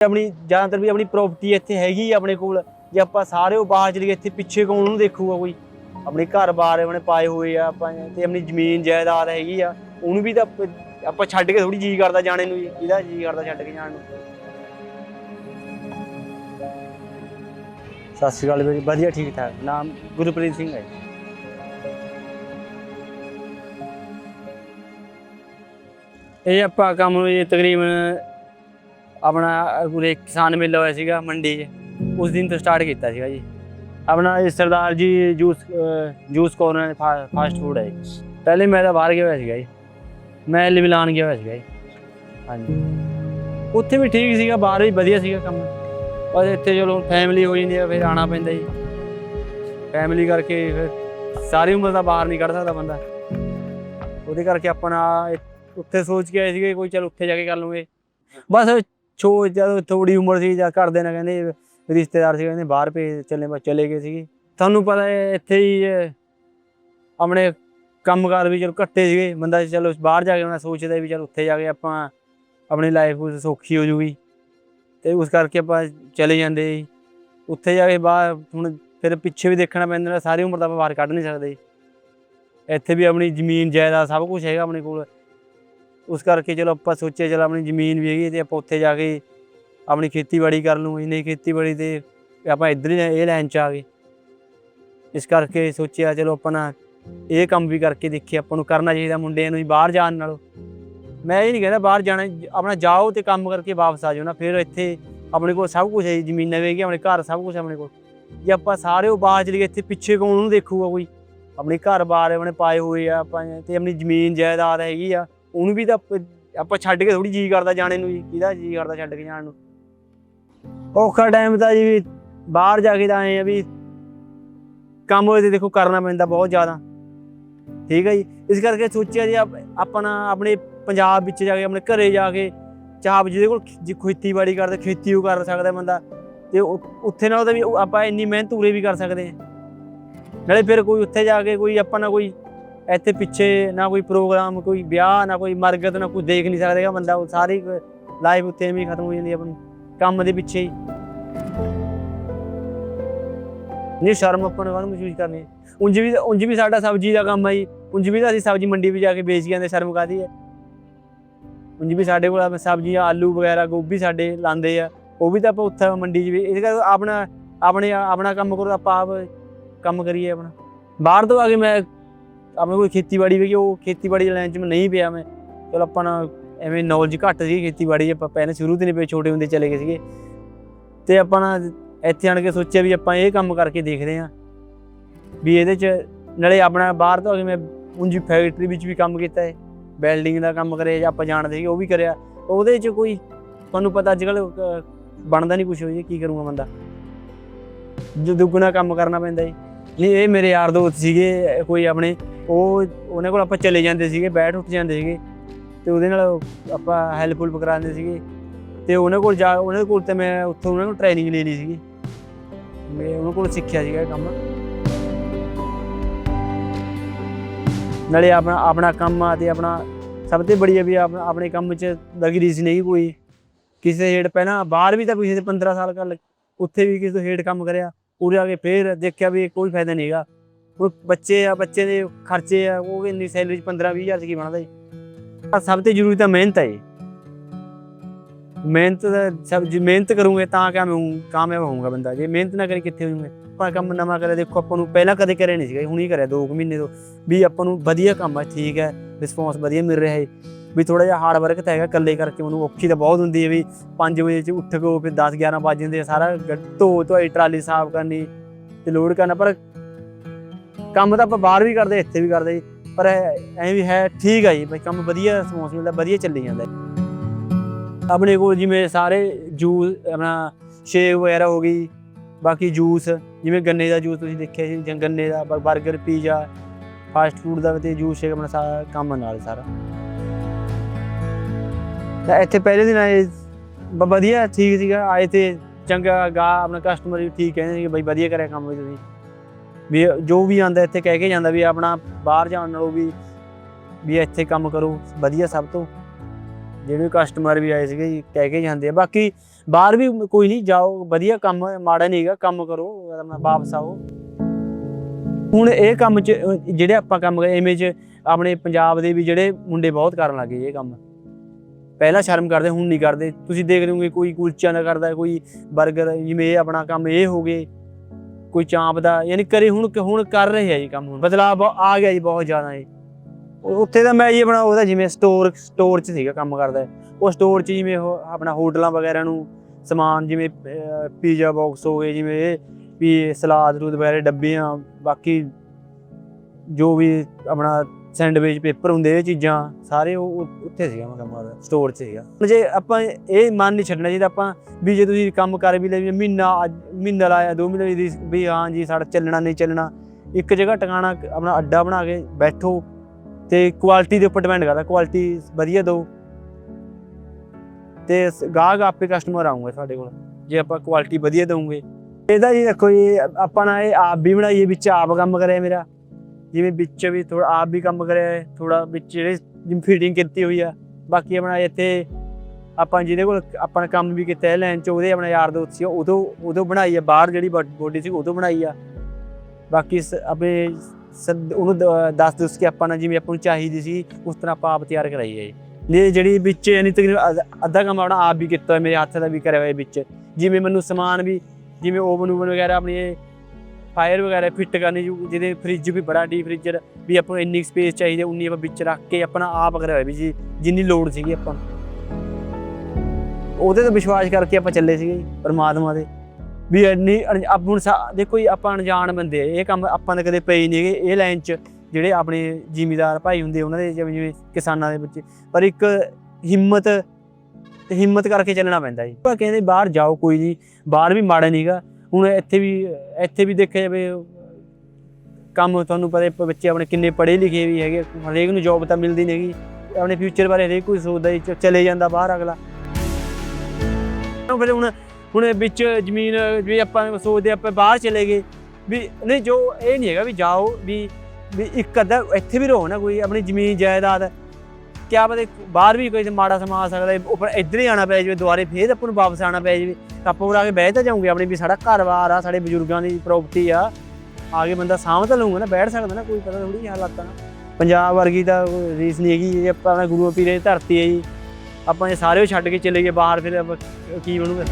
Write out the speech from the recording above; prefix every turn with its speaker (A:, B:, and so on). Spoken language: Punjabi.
A: ਆਪਣੀ ਜ਼ਿਆਦਾਤਰ ਵੀ ਆਪਣੀ ਪ੍ਰਾਪਰਟੀ ਇੱਥੇ ਹੈਗੀ ਆ ਆਪਣੇ ਕੋਲ। ਜੇ ਆਪਾਂ ਸਾਰੇ ਉਹ ਬਾਹਰ ਚਲੇ ਗਏ ਇੱਥੇ ਪਿੱਛੇ ਕੌਣ ਨੂੰ ਦੇਖੂਗਾ ਕੋਈ? ਆਪਣੇ ਘਰ-ਬਾਰ ਆਪਣੇ ਪਾਏ ਹੋਏ ਆ, ਆਪਾਂ ਤੇ ਆਪਣੀ ਜ਼ਮੀਨ, ਜਾਇਦਾਦ ਹੈਗੀ ਆ, ਉਹਨੂੰ ਵੀ ਤਾਂ ਆਪਾਂ- ਛੱਡ ਕੇ ਥੋੜੀ ਜੀ ਕਰਦਾ ਜਾਣੇ ਨੂੰ ਇਹਦਾ ਜੀ ਕਰਦਾ ਛੱਡ ਕੇ ਜਾਣ ਨੂੰ? ਸਤਿ ਸ਼੍ਰੀ ਅਕਾਲ ਵੀਰੇ ਵਧੀਆ ਠੀਕ ਠਾਕ ਨਾਮ ਗੁਰਪ੍ਰੀਤ ਸਿੰਘ ਹੈ ਇਹ ਆਪਾਂ ਕੰਮ ਇਹ ਤਕਰੀਬਨ ਆਪਣਾ ਪੂਰੇ ਕਿਸਾਨ ਮੇਲਾ ਹੋਇਆ ਸੀਗਾ ਮੰਡੀ 'ਚ। ਉਸ ਦਿਨ ਤੋਂ ਸਟਾਰਟ ਕੀਤਾ ਸੀਗਾ ਜੀ। ਆਪਣਾ ਇਹ ਸਰਦਾਰ ਜੀ ਜੂਸ, ਅਹ, ਜੂਸ ਕਾਰਨਰ ਫਾਸਟ ਫੂਡ ਹੈ ਜੀ। ਪਹਿਲੇ ਮੈਂ ਤਾਂ ਬਾਹਰ ਗਿਆ ਹੋਇਆ ਸੀਗਾ ਜੀ। ਮੈਂ ਲਿਵਲਾਨ ਗਿਆ ਹੋਇਆ ਸੀਗਾ ਜੀ। ਹਾਂਜੀ। ਉੱਥੇ ਵੀ ਠੀਕ ਸੀਗਾ, ਬਾਹਰ ਵੀ ਵਧੀਆ ਸੀਗਾ ਕੰਮ। ਪਰ ਇੱਥੇ ਚਲੋ ਫੈਮਿਲੀ ਹੋ ਜਾਂਦੀ ਆ, ਫਿਰ ਆਣਾ ਪੈਂਦਾ ਜੀ। ਫੈਮਿਲੀ ਕਰਕੇ ਫਿਰ ਸਾਰੀ ਉਮਰ ਦਾ ਬਾਹਰ ਨਹੀਂ ਕੱਢ ਸਕਦਾ ਬੰਦਾ। ਉਹਦੇ ਕਰਕੇ ਆਪਣਾ ਉੱਥੇ ਸੋਚ ਕੇ ਆਏ ਸੀਗੇ, ਕੋਈ ਚਲ ਉੱਥੇ ਜਾ ਕੇ ਕਰ ਲਵਾਂਗੇ ਬਸ ਛੋ ਜਦੋਂ ਥੋੜੀ ਉਮਰ ਸੀ ਜਾਂ ਘਰਦੇ ਨੇ ਕਹਿੰਦੇ ਰਿਸ਼ਤੇਦਾਰ ਸੀ, ਕਹਿੰਦੇ ਬਾਹਰ ਭੇਜ ਚੱਲੇ ਬਸ ਚਲੇ ਗਏ ਸੀਗੇ। ਤੁਹਾਨੂੰ ਪਤਾ ਹੈ ਇੱਥੇ ਹੀ ਇਹ ਆਪਣੇ ਕੰਮਕਾਰ ਵੀ ਚਲੋ ਘੱਟੇ ਸੀਗੇ। ਬੰਦਾ ਚਲੋ ਬਾਹਰ ਜਾ ਕੇ ਉਹਨਾਂ ਸੋਚਦਾ ਵੀ ਚਲ ਉੱਥੇ ਜਾ ਕੇ ਆਪਾਂ ਆਪਣੀ ਲਾਈਫ ਸੌਖੀ ਹੋ ਜੂਗੀ। ਤੇ ਉਸ ਕਰਕੇ ਆਪਾਂ ਚਲੇ ਜਾਂਦੇ ਜੀ ਉੱਥੇ ਜਾ ਕੇ ਬਾਹਰ ਹੁਣ ਫਿਰ ਪਿੱਛੇ ਵੀ ਦੇਖਣਾ ਪੈਂਦਾ ਸਾਰੀ ਉਮਰ ਦਾ ਆਪਾਂ ਬਾਹਰ ਕੱਢ ਨਹੀਂ ਸਕਦੇ। ਇੱਥੇ ਵੀ ਆਪਣੀ ਜ਼ਮੀਨ, ਜਾਇਦਾਦ ਸਭ ਕੁਝ ਹੈਗਾ ਆਪਣੇ ਕੋਲ। ਉਸ ਕਰਕੇ ਚਲੋ ਆਪਾਂ ਸੋਚਿਆ ਚਲ ਆਪਣੀ ਜ਼ਮੀਨ ਵੀ ਹੈਗੀ ਤੇ ਆਪਾਂ ਉੱਥੇ ਜਾ ਕੇ ਆਪਣੀ ਖੇਤੀਬਾੜੀ ਕਰ ਲੂੰਗੇ ਨਹੀਂ ਖੇਤੀਬਾੜੀ ਤੇ ਆਪਾਂ ਇੱਧਰ ਹੀ ਇਹ ਲਾਈਨ ਚ ਆ ਗਏ। ਇਸ ਕਰਕੇ ਸੋਚਿਆ ਚਲੋ ਆਪਾਂ ਨਾ ਇਹ ਕੰਮ ਵੀ ਕਰਕੇ ਦੇਖੀਏ ਆਪਾਂ ਨੂੰ ਕਰਨਾ ਚਾਹੀਦਾ ਮੁੰਡਿਆਂ ਨੂੰ ਬਾਹਰ ਜਾਣ ਨਾਲੋਂ। ਮੈਂ ਇਹ ਨਹੀਂ ਕਹਿੰਦਾ ਬਾਹਰ ਜਾਣਾ ਆਪਣਾ ਜਾਓ ਤੇ ਕੰਮ ਕਰਕੇ ਵਾਪਸ ਆ ਜਾਓ ਨਾ ਫਿਰ ਇੱਥੇ ਆਪਣੇ ਕੋਲ ਸਭ ਕੁਝ ਹੈ ਜੀ, ਜ਼ਮੀਨਾਂ ਵੇਗੀ ਆਪਣੇ ਘਰ ਸਭ ਕੁਝ ਆਪਣੇ ਕੋਲ। ਜੇ ਆਪਾਂ ਸਾਰੇ ਉਹ ਬਾਹਰ ਚਲੇ ਗਏ ਇੱਥੇ ਪਿੱਛੇ ਕੌਣ ਨੂੰ ਦੇਖੂਗਾ ਕੋਈ? ਆਪਣੇ ਘਰ-ਬਾਰ ਆਪਣੇ ਪਾਏ ਹੋਏ ਆ ਆਪਾਂ ਤੇ ਆਪਣੀ ਜ਼ਮੀਨ ਜਾਇਦਾਦ ਹੈਗੀ ਆ। ਉਹਨੂੰ ਵੀ ਤਾਂ ਆਪਾਂ- ਛੱਡ ਕੇ ਥੋੜੀ ਜੀ ਕਰਦਾ ਜਾਣੇ ਨੂੰ ਜੀ, ਕਿਹਦਾ ਜੀ ਕਰਦਾ ਛੱਡ ਕੇ ਜਾਣ ਨੂੰ। ਔਖਾ ਟਾਈਮ ਤਾਂ ਜੀ ਬਾਹਰ ਜਾ ਕੇ ਤਾਂ ਆਏ ਆ ਵੀ ਕੰਮ ਹੋਏ ਤੇ ਦੇਖੋ ਕਰਨਾ ਪੈਂਦਾ ਬਹੁਤ ਜ਼ਿਆਦਾ। ਠੀਕ ਹੈ ਜੀ? ਇਸ ਕਰਕੇ ਸੋਚਿਆ ਜੀ ਆਪਣਾ ਆਪਣੇ ਪੰਜਾਬ ਵਿੱਚ ਜਾ ਕੇ, ਆਪਣੇ ਘਰੇ ਜਾ ਕੇ ਚਾਹ ਜਿਹਦੇ ਕੋਲ ਖੇਤੀਬਾੜੀ ਕਰਦਾ, ਖੇਤੀ ਉਹ ਕਰ ਸਕਦਾ ਬੰਦਾ। ਤੇ ਉੱਥੇ ਨਾਲ ਤਾਂ ਵੀ ਆਪਾਂ ਇੰਨੀ ਮਿਹਨਤ ਉਰੇ ਵੀ ਕਰ ਸਕਦੇ ਹਾਂ ਨਾਲੇ ਫਿਰ ਕੋਈ ਉੱਥੇ ਜਾ ਕੇ ਕੋਈ ਆਪਾਂ ਨਾ ਕੋਈ ਇੱਥੇ ਪਿੱਛੇ ਨਾ ਕੋਈ ਪ੍ਰੋਗਰਾਮ, ਕੋਈ ਵਿਆਹ, ਨਾ ਕੋਈ ਮਰਗਤ, ਨਾ ਕੋਈ ਦੇਖ ਨਹੀਂ ਸਕਦੇਗਾ ਬੰਦਾ। ਉਹ ਸਾਰੀ ਲਾਈਫ ਉੱਥੇ ਐਵੇਂ ਖਤਮ ਹੋ ਜਾਂਦੀ ਆਪਣੀ, ਕੰਮ ਦੇ ਪਿੱਛੇ ਹੀ। ਨਹੀਂ, ਸ਼ਰਮ ਆਪਾਂ ਨੂੰ ਮਹਿਸੂਸ ਕਰਨੀ? ਉਂਝ ਵੀ ਉਂਝ ਵੀ ਸਾਡਾ ਸਬਜ਼ੀ ਦਾ ਕੰਮ ਹੈ ਜੀ। ਉਂਝ ਵੀ ਤਾਂ ਅਸੀਂ ਸਬਜ਼ੀ ਮੰਡੀ ਵਿੱਚ ਜਾ ਕੇ ਵੇਚ ਕੇ ਆਉਂਦੇ ਸ਼ਰਮ ਕਾਦੀ ਹੈ ਉਂਝ ਵੀ ਸਾਡੇ ਕੋਲ ਸਬਜ਼ੀਆਂ ਆਲੂ ਵਗੈਰਾ, ਗੋਭੀ ਸਾਡੇ ਲਾਉਂਦੇ ਆ। ਉਹ ਵੀ ਤਾਂ ਆਪਾਂ ਉੱਥੇ ਮੰਡੀ 'ਚ ਵੀ, ਇਸ ਕਰਕੇ ਆਪਣਾ, ਆਪਣੇ, ਆਪਣਾ ਕੰਮ ਕਰੋ, ਆਪਾਂ ਆਪ ਕੰਮ ਕਰੀਏ ਆਪਣਾ। ਬਾਹਰ ਤੋਂ ਆ ਕੇ ਮੈਂ ਆਪਣੇ ਕੋਈ ਖੇਤੀਬਾੜੀ ਵੀ ਉਹ ਖੇਤੀਬਾੜੀ ਲਾਈਨ 'ਚ ਮੈਂ ਨਹੀਂ ਪਿਆ ਮੈਂ। ਚਲੋ ਆਪਾਂ ਨਾ ਐਵੇਂ ਨੌਲੇਜ ਘੱਟ ਸੀ ਖੇਤੀਬਾੜੀ, ਆਪਾਂ ਪਹਿਲਾਂ ਸ਼ੁਰੂ ਤੋਂ ਨਹੀਂ ਪਏ, ਛੋਟੇ ਹੁੰਦੇ ਚਲੇ ਗਏ ਸੀਗੇ। ਤੇ ਆਪਾਂ ਨਾ ਇੱਥੇ ਆਣ ਕੇ ਸੋਚਿਆ ਵੀ ਆਪਾਂ ਇਹ ਕੰਮ ਕਰਕੇ ਦੇਖਦੇ ਹਾਂ ਵੀ ਇਹਦੇ 'ਚ ਨਾਲੇ ਆਪਣਾ ਬਾਹਰ ਤੋਂ ਆ ਕੇ ਮੈਂ ਉਂਝ ਫੈਕਟਰੀ ਵਿੱਚ ਵੀ ਕੰਮ ਕੀਤਾ ਹੈ ਵੈਲਡਿੰਗ ਦਾ ਕੰਮ ਕਰਿਆ ਜਾਂ ਆਪਾਂ ਜਾਣਦੇ ਸੀ ਉਹ ਵੀ ਕਰਿਆ। ਉਹਦੇ 'ਚ ਕੋਈ ਤੁਹਾਨੂੰ ਪਤਾ ਅੱਜ ਕੱਲ ਬਣਦਾ ਨਹੀਂ ਕੁਝ ਹੋ ਜੀ ਕੀ ਕਰੂੰਗਾ ਬੰਦਾ? ਜੋ ਦੁੱਗਣਾ ਕੰਮ ਕਰਨਾ ਪੈਂਦਾ ਜੀ। ਨਹੀਂ, ਇਹ ਮੇਰੇ ਯਾਰ ਦੋਸਤ ਸੀਗੇ, ਕੋਈ ਆਪਣੇ ਉਹ ਉਹਨਾਂ ਕੋਲ ਆਪਾਂ ਚਲੇ ਜਾਂਦੇ ਸੀਗੇ, ਬੈਠ ਉੱਠ ਜਾਂਦੇ ਸੀਗੇ ਤੇ ਉਹਦੇ ਨਾਲ ਆਪਾਂ ਹੈਲਪ ਹੁਲਪ ਕਰਾਉਂਦੇ ਸੀਗੇ ਤੇ ਉਹਨਾਂ ਕੋਲ ਜਾ, ਉਹਨਾਂ ਕੋਲ ਤੇ ਮੈਂ ਉੱਥੋਂ ਉਹਨਾਂ ਕੋਲ ਟ੍ਰੇਨਿੰਗ ਲੈ ਲਈ ਸੀਗੀ। ਮੈਂ ਉਹਨਾਂ ਕੋਲ ਸਿੱਖਿਆ ਸੀਗਾ ਕੰਮ। ਨਾਲੇ ਆਪਣਾ ਆਪਣਾ ਕੰਮ ਆ ਤੇ ਆਪਣਾ ਸਭ ਤੋਂ ਬੜੀ ਵੀ ਆਪਣੇ ਕੰਮ 'ਚ ਲੱਗੀ ਸੀ ਨਹੀਂ ਕੋਈ। ਕਿਸੇ ਹੇਠ ਪਹਿਲਾਂ ਬਾਹਰ ਵੀ ਤਾਂ ਕਿਸੇ ਦੇ 15 ਸਾਲ ਕਰ ਉੱਥੇ ਵੀ ਕਿਸੇ ਤੋਂ ਹੇਠ ਕੰਮ ਕਰਿਆ, ਉਰੇ ਆ ਕੇ ਫੇਰ ਦੇਖਿਆ ਵੀ ਕੋਈ ਫਾਇਦਾ ਨਹੀਂ ਹੁਣ ਬੱਚੇ ਆ, ਬੱਚੇ ਦੇ ਖਰਚੇ ਆ, ਉਹ ਵੀ ਇੰਨੀ ਸੈਲਰੀ 15 20 ਹਜ਼ਾਰ 'ਚ ਕੀ ਬਣਦਾ ਜੀ? ਆਹ ਸਭ ਤੋਂ ਜ਼ਰੂਰੀ ਤਾਂ ਮਿਹਨਤ ਹੈ ਜੀ। ਮਿਹਨਤ ਦਾ ਸਭ, ਜੇ ਮਿਹਨਤ ਕਰੂੰਗੇ ਤਾਂ ਕਿਆ ਮੈਂ ਕਾਮਯਾਬ ਹੋਊਂਗਾ ਬੰਦਾ। ਜੇ ਮਿਹਨਤ ਨਾ ਕਰੇ ਕਿੱਥੇ ਹੋਊਂਗੇ? ਆਪਾਂ ਕੰਮ ਨਵਾਂ ਕਰੇ ਦੇਖੋ ਆਪਾਂ ਨੂੰ ਪਹਿਲਾਂ ਕਦੇ ਕਰਿਆ ਨਹੀਂ ਸੀਗਾ ਹੁਣ ਹੀ ਕਰਿਆ 2 ਮਹੀਨੇ ਤੋਂ। ਵੀ ਆਪਾਂ ਨੂੰ ਵਧੀਆ ਕੰਮ ਆ, ਠੀਕ ਹੈ ਰਿਸਪੌਂਸ ਵਧੀਆ ਮਿਲ ਰਿਹਾ ਹੈ। ਵੀ ਥੋੜਾ ਜਿਹਾ ਹਾਰਡ ਵਰਕ ਤਾਂ ਹੈਗਾ, ਇਕੱਲੇ ਕਰਕੇ ਮੈਨੂੰ ਔਖੀ ਤਾਂ ਬਹੁਤ ਹੁੰਦੀ ਹੈ ਵੀ 5 ਵਜੇ ਚ ਉੱਠ ਕੇ ਫਿਰ 10 11 ਵਜ ਜਾਂਦੇ ਆ, ਸਾਰਾ ਧੋ ਧੋਈ ਟਰਾਲੀ ਸਾਫ਼ ਕਰਨੀ, ਤੇ ਲੋਡ ਕਰਨਾ, ਪਰ ਕੰਮ ਤਾਂ ਆਪਾਂ ਬਾਹਰ ਵੀ ਕਰਦੇ, ਇੱਥੇ ਵੀ ਕਰਦੇ ਜੀ। ਪਰ ਐਂ ਵੀ ਹੈ, ਠੀਕ ਆ ਜੀ, ਬਈ ਕੰਮ ਵਧੀਆ ਰਿਸਪੌਂਸ ਮਿਲਦਾ, ਵਧੀਆ ਚੱਲੀ ਜਾਂਦਾ। ਆਪਣੇ ਕੋਲ ਜਿਵੇਂ ਸਾਰੇ ਜੂਸ, ਆਪਣਾ ਸ਼ੇਕ ਵਗੈਰਾ ਹੋ ਗਈ, ਬਾਕੀ ਜੂਸ, ਜਿਵੇਂ ਗੰਨੇ ਦਾ ਜੂਸ ਤੁਸੀਂ ਦੇਖਿਆ ਸੀ ਜਾਂ ਗੰਨੇ ਦਾ 버ਗਰ ਪੀਜ਼ਾ, ਫਾਸਟ ਫੂਡ ਦਾ ਤੇ ਜੂਸ, ਸ਼ੇਕ ਆਪਣਾ ਸਾਰਾ ਕੰਮ ਨਾਲ ਸਾਰਾ। ਤਾਂ ਇੱਥੇ ਪਹਿਲੇ ਦਿਨ ਆਏ ਵਧੀਆ ਠੀਕ ਸੀਗਾ, ਆਏ ਤੇ ਚੰਗਾ ਗਾ, ਆਪਣਾ ਕਸਟਮਰ ਵੀ ਠੀਕ ਕਹਿੰਦੇ ਸੀ ਕਿ ਬਈ ਵਧੀਆ ਕਰਿਆ ਕੰਮ ਵੀ ਤੁਸੀਂ। ਵੀ ਜੋ ਵੀ ਆਂਦਾ ਇੱਥੇ ਕਹਿ ਕੇ ਜਾਂਦਾ ਵੀ ਆਪਣਾ ਬਾਹਰ ਜਾਣ ਨਾਲੋਂ ਵੀ ਵੀ ਇੱਥੇ ਕੰਮ ਕਰੋ, ਵਧੀਆ ਸਭ ਤੋਂ। ਜਿਹੜੇ ਕਸਟਮਰ ਵੀ ਆਏ ਸੀਗੇ ਜੀ, ਕਹਿ ਕੇ ਜਾਂਦੇ ਆ। ਬਾਕੀ ਬਾਹਰ ਵੀ ਕੋਈ ਨਹੀਂ, ਜਾਓ, ਵਧੀਆ ਕੰਮ, ਮਾੜਾ ਨਹੀਂਗਾ ਕੰਮ ਕਰੋ, ਆਪਣਾ ਵਾਪਸ ਆਓ। ਹੁਣ ਇਹ ਕੰਮ ਚ, ਜਿਹੜੇ ਆਪਾਂ ਕੰਮ ਕਰੇ, ਇਵੇਂ ਚ ਆਪਣੇ ਪੰਜਾਬ ਦੇ ਵੀ ਜਿਹੜੇ ਮੁੰਡੇ ਬਹੁਤ ਕਰਨ ਲੱਗੇ ਇਹ ਕੰਮ। ਪਹਿਲਾਂ ਸ਼ਰਮ ਕਰਦੇ, ਹੁਣ ਨਹੀਂ ਕਰਦੇ। ਤੁਸੀਂ ਦੇਖ ਰਹੇ ਹੋਗੇ ਕੋਈ ਕੁਲਚਾ ਨਾ ਕਰਦਾ, ਕੋਈ 버ਗਰ ਜਿਵੇਂ ਇਹ ਆਪਣਾ ਕੰਮ, ਇਹ ਹੋ ਗਏ। ਕੋਈ ਚਾਂਪਦਾ ਯਾਨੀ ਕਰੇ ਹੁਣ ਹੁਣ ਕਰ ਰਹੇ ਆ ਜੀ ਕੰਮ ਹੁਣ। ਬਦਲਾਅ ਬਹੁ- ਆ ਗਿਆ ਜੀ ਬਹੁਤ ਜ਼ਿਆਦਾ ਜੀ। ਉੱਥੇ ਤਾਂ ਮੈਂ ਜੀ ਆਪਣਾ ਉਹਦਾ ਜਿਵੇਂ ਸਟੋਰ ਸਟੋਰ 'ਚ ਸੀਗਾ ਕੰਮ ਕਰਦਾ। ਉਹ ਸਟੋਰ 'ਚ ਜਿਵੇਂ ਉਹ ਆਪਣਾ ਹੋਟਲਾਂ ਵਗੈਰਾ ਨੂੰ ਸਮਾਨ ਜਿਵੇਂ ਪੀਜ਼ਾ ਬਾਕਸ ਹੋ ਗਏ, ਜਿਵੇਂ ਵੀ ਸਲਾਦ ਰੂਦ ਵਗੈਰਾ, ਡੱਬੀਆਂ, ਬਾਕੀ ਜੋ ਵੀ ਆਪਣਾ ਸੈਂਡਵਿਚ, ਪੇਪਰ ਹੁੰਦੇ, ਇਹ ਚੀਜ਼ਾਂ ਸਾਰੇ ਉਹ ਉੱਥੇ ਸੀਗਾ ਮੈਂ ਕੰਮ ਕਰਦਾ ਸਟੋਰ 'ਚ ਸੀਗਾ। ਹੁਣ ਜੇ ਆਪਾਂ ਇਹ ਮਨ ਨਹੀਂ ਛੱਡਣਾ ਚਾਹੀਦਾ, ਆਪਾਂ ਵੀ ਜੇ ਤੁਸੀਂ ਕੰਮ ਕਰ ਵੀ ਲਿਆ ਵੀ ਮਹੀਨਾ ਮਹੀਨਾ ਲਾਇਆ, ਦੋ ਮਹੀਨੇ ਦੀ ਵੀ ਹਾਂ ਜੀ ਸਾਡਾ ਚੱਲਣਾ, ਨਹੀਂ ਚੱਲਣਾ, ਇੱਕ ਜਗ੍ਹਾ ਟਿਕਾਣਾ, ਆਪਣਾ ਅੱਡਾ ਬਣਾ ਕੇ ਬੈਠੋ ਤੇ ਕੁਆਲਿਟੀ ਦੇ ਉੱਪਰ ਡਿਪੈਂਡ ਕਰਦਾ ਕੁਆਲਿਟੀ ਵਧੀਆ ਦਿਓ। ਤੇ ਗਾਹਕ ਆਪੇ ਕਸਟਮਰ ਆਉਂਗੇ ਸਾਡੇ ਕੋਲ, ਜੇ ਆਪਾਂ ਕੁਆਲਿਟੀ ਵਧੀਆ ਦਵਾਂਗੇ। ਇਹਦਾ ਜੀ ਦੇਖੋ ਜੀ, ਆਪਾਂ ਨਾ ਇਹ ਆਪ ਵੀ ਬਣਾਈਏ, ਵਿੱਚ ਆਪ ਕੰਮ ਕਰਿਆ ਮੇਰਾ। ਜਿਵੇਂ ਵਿੱਚ ਵੀ ਥੋੜਾ ਆਪ ਵੀ ਕੰਮ ਕਰਿਆ ਥੋੜਾ ਵਿੱਚ ਜਿਹੜੇ ਜਿਵੇਂ ਫੀਡਿੰਗ ਕੀਤੀ ਹੋਈ ਆ, ਬਾਕੀ ਆਪਣਾ ਇੱਥੇ ਆਪਾਂ ਜਿਹਦੇ ਕੋਲ ਆਪਣਾ ਕੰਮ ਵੀ ਕੀਤਾ ਹੈ ਲਾਈਨ ਚ ਉਹਦੇ ਆਪਣਾ ਯਾਰ ਦੋਸਤ ਸੀ ਉਦੋਂ ਉਦੋਂ ਬਣਾਈ ਆ, ਬਾਹਰ ਜਿਹੜੀ ਬੋਡੀ ਸੀ ਉਦੋਂ ਬਣਾਈ ਆ। ਬਾਕੀ ਸ- ਆਪਣੇ ਸ- ਉਹਨੂੰ ਦ- ਦੱਸ ਦੱਸ ਕੇ ਆਪਾਂ ਨਾਲ ਜਿਵੇਂ ਆਪਾਂ ਨੂੰ ਚਾਹੀਦੀ ਸੀ, ਉਸ ਤਰ੍ਹਾਂ ਆਪਾਂ ਆਪ ਤਿਆਰ ਕਰਾਈ ਹੈ ਜੀ ਜਿਹੜੀ ਵਿੱਚ ਯਾਨੀ ਤਕਰੀਬਨ ਅੱਧਾ ਕੰਮ ਆਪਣਾ ਆਪ ਵੀ ਕੀਤਾ ਹੋਇਆ, ਮੇਰੇ ਹੱਥ ਦਾ ਵੀ ਕਰਿਆ ਹੋਇਆ ਵਿੱਚ। ਜਿਵੇਂ ਮੈਨੂੰ ਸਮਾਨ ਵੀ, ਜਿਵੇਂ ਓਵਨ ਓਵਨ ਵਗੈਰਾ ਆਪਣੀ ਫਾਇਰ ਵਗੈਰਾ ਫਿੱਟ ਕਰਨੀ ਜਿਹਦੇ ਫ੍ਰਿਜ ਵੀ ਬੜਾ ਡੀਪ ਫ੍ਰਿਜਰ ਵੀ ਆਪਾਂ ਨੂੰ ਇੰਨੀ ਸਪੇਸ ਚਾਹੀਦੀ ਉਨੀ ਆਪਾਂ ਵਿੱਚ ਰੱਖ ਕੇ ਆਪਣਾ ਆਪ ਕਰਿਆ ਵੀ ਜੀ, ਜਿੰਨੀ ਲੋੜ ਸੀਗੀ ਆਪਾਂ ਉਹਦੇ ਤੇ ਵਿਸ਼ਵਾਸ ਕਰਕੇ ਆਪਾਂ ਚੱਲੇ ਸੀਗੇ ਜੀ, ਪਰਮਾਤਮਾ ਦੇ। ਵੀ ਇੰਨੀ ਅਣ- ਦੇਖੋ ਜੀ, ਆਪਾਂ ਅਣਜਾਣ ਬੰਦੇ ਇਹ ਕੰਮ ਆਪਾਂ ਨੇ ਕਦੇ ਪਈ ਨਹੀਂਗੇ ਇਹ ਲਾਈਨ 'ਚ ਜਿਹੜੇ ਆਪਣੇ ਜ਼ਿਮੀਦਾਰ ਭਾਈ ਹੁੰਦੇ ਉਹਨਾਂ ਦੇ ਜਿਵੇਂ ਜਿਵੇਂ ਕਿਸਾਨਾਂ ਦੇ ਵਿੱਚ ਪਰ ਇੱਕ ਹਿੰਮਤ ਤੇ ਹਿੰਮਤ ਕਰਕੇ ਚੱਲਣਾ ਪੈਂਦਾ ਜੀ। ਆਪਾਂ ਕਹਿੰਦੇ ਬਾਹਰ ਜਾਓ ਕੋਈ ਨਹੀਂ ਬਾਹਰ ਵੀ ਮਾੜਾ ਨਹੀਂਗਾ ਹੁਣ ਇੱਥੇ ਵੀ ਇੱਥੇ ਵੀ ਦੇਖਿਆ ਜਾਵੇ, ਕੰਮ ਤੁਹਾਨੂੰ ਪਤਾ ਬੱਚੇ ਆਪਣੇ ਕਿੰਨੇ ਪੜ੍ਹੇ ਲਿਖੇ ਵੀ ਹੈਗੇ ਹਰੇਕ ਨੂੰ ਜੌਬ ਤਾਂ ਮਿਲਦੀ ਨਹੀਂ ਹੈਗੀ, ਆਪਣੇ ਫਿਊਚਰ ਬਾਰੇ ਹਰੇਕ ਕੋਈ ਸੋਚਦਾ ਚਲੇ ਜਾਂਦਾ ਬਾਹਰ ਅਗਲਾ। ਫਿਰ ਹੁਣ ਹੁਣ ਵਿੱਚ ਜ਼ਮੀਨ, ਵੀ ਆਪਾਂ ਸੋਚਦੇ ਆਪਾਂ ਬਾਹਰ ਚਲੇ ਗਏ, ਵੀ ਨਹੀਂ ਜੋ ਇਹ ਨਹੀਂ ਹੈਗਾ ਵੀ ਜਾਓ, ਵੀ ਵੀ ਇੱਕ ਅੱਧਾ ਇੱਥੇ ਵੀ ਰਹੋ ਨਾ ਕੋਈ, ਆਪਣੀ ਜ਼ਮੀਨ ਜਾਇਦਾਦ ਕਿਆ ਪਤਾ ਬਾਹਰ ਵੀ ਕੋਈ ਮਾੜਾ ਸਮਾਂ ਆ ਸਕਦਾ ਉੱਪਰ ਇੱਧਰ ਹੀ ਆਣਾ ਪੈ ਜਾਵੇ, ਦੁਬਾਰੇ ਫੇਰ ਆਪਾਂ ਨੂੰ ਵਾਪਸ ਆਣਾ ਪੈ ਜਾਵੇ। ਆਪਾਂ ਉਰ ਆ ਕੇ ਬਹਿ ਤਾਂ ਜਾਊਂਗੇ ਆਪਣੀ ਵੀ ਸਾਡਾ ਘਰ-ਬਾਰ ਆ, ਸਾਡੇ ਬਜ਼ੁਰਗਾਂ ਦੀ ਪ੍ਰਾਪਰਟੀ ਆ। ਆ ਕੇ ਬੰਦਾ ਸਾਂਭ ਤਾਂ ਲਊਗਾ ਨਾ, ਬੈਠ ਸਕਦਾ ਨਾ ਕੋਈ, ਪਤਾ ਥੋੜੀ ਹਾਲਾਤਾਂ ਦਾ ਪੰਜਾਬ ਵਰਗੀ ਤਾਂ ਰੀਸ ਨਹੀਂ ਹੈਗੀ ਇਹ ਆਪਾਂ ਆਪਣਾ ਗੁਰੂ ਪੀਰੇ ਦੀ ਧਰਤੀ ਹੈ ਜੀ, ਆਪਾਂ ਇਹ ਸਾਰੇ ਛੱਡ ਕੇ ਚਲੇ ਗਏ, ਬਾਹਰ ਫਿਰ ਆਪਾਂ ਕੀ ਬਣੂਗਾ?